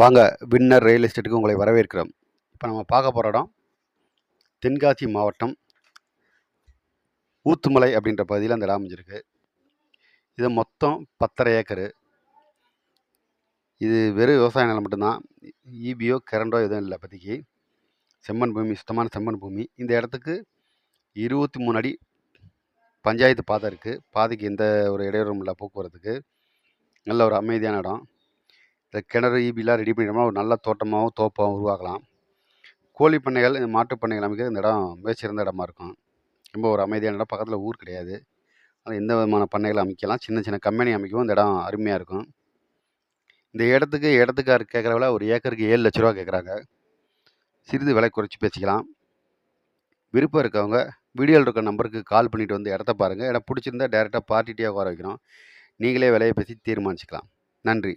வாங்க winner real எஸ்டேட்டுக்கு உங்களை வரவேற்கிறோம். இப்போ நம்ம பார்க்க போகிற இடம் தென்காசி மாவட்டம் ஊத்துமலை அப்படின்ற பகுதியில் அந்த இடம் அமைஞ்சிருக்கு இது மொத்தம் பத்தரை ஏக்கரு. இது வெறும் விவசாய நிலம் மட்டும்தான். ஈபியோ கரண்டோ எதுவும் இல்லை இப்போதைக்கு செம்மண் பூமி சுத்தமான செம்மண் பூமி. இந்த இடத்துக்கு இருபத்தி மூணு அடி பஞ்சாயத்து பாதை இருக்குது பாதைக்கு எந்த ஒரு இடையூறும் இல்லை போக்குவரத்துக்கு. நல்ல ஒரு அமைதியான இடம். இந்த கிணறு ஈபிலாம் ரெடி பண்ணிட்டோம்னா ஒரு நல்ல தோட்டமாகவும் தோப்பாகவும் உருவாக்கலாம். கோழி பண்ணைகள் இந்த மாட்டுப் பண்ணைகள் அமைக்க இந்த இடம் மிகச்சிறந்த இடமா இருக்கும். ரொம்ப ஒரு அமைதியான இடம். பக்கத்தில் ஊர் கிடையாது. அதனால் எந்த விதமான பண்ணைகள் அமைக்கலாம். சின்ன சின்ன கம்பெனி அமைக்கவும் இந்த இடம் அருமையாக இருக்கும். இந்த இடத்துக்கு இடத்துக்கார் கேட்குற விலை ஒரு ஏக்கருக்கு ஏழு லட்ச ரூபா கேட்குறாங்க. சிறிது விலை குறைச்சி பேசிக்கலாம். விருப்பம் இருக்கவங்க வீடியோவில் இருக்க நம்பருக்கு கால் பண்ணிவிட்டு வந்து இடத்த பாருங்கள் இடம் பிடிச்சிருந்தா டேரெக்டாக பார்ட்டிட்டியாக உட்கார வைக்கிறோம் நீங்களே விலையை பேசி தீர்மானிச்சுக்கலாம். நன்றி.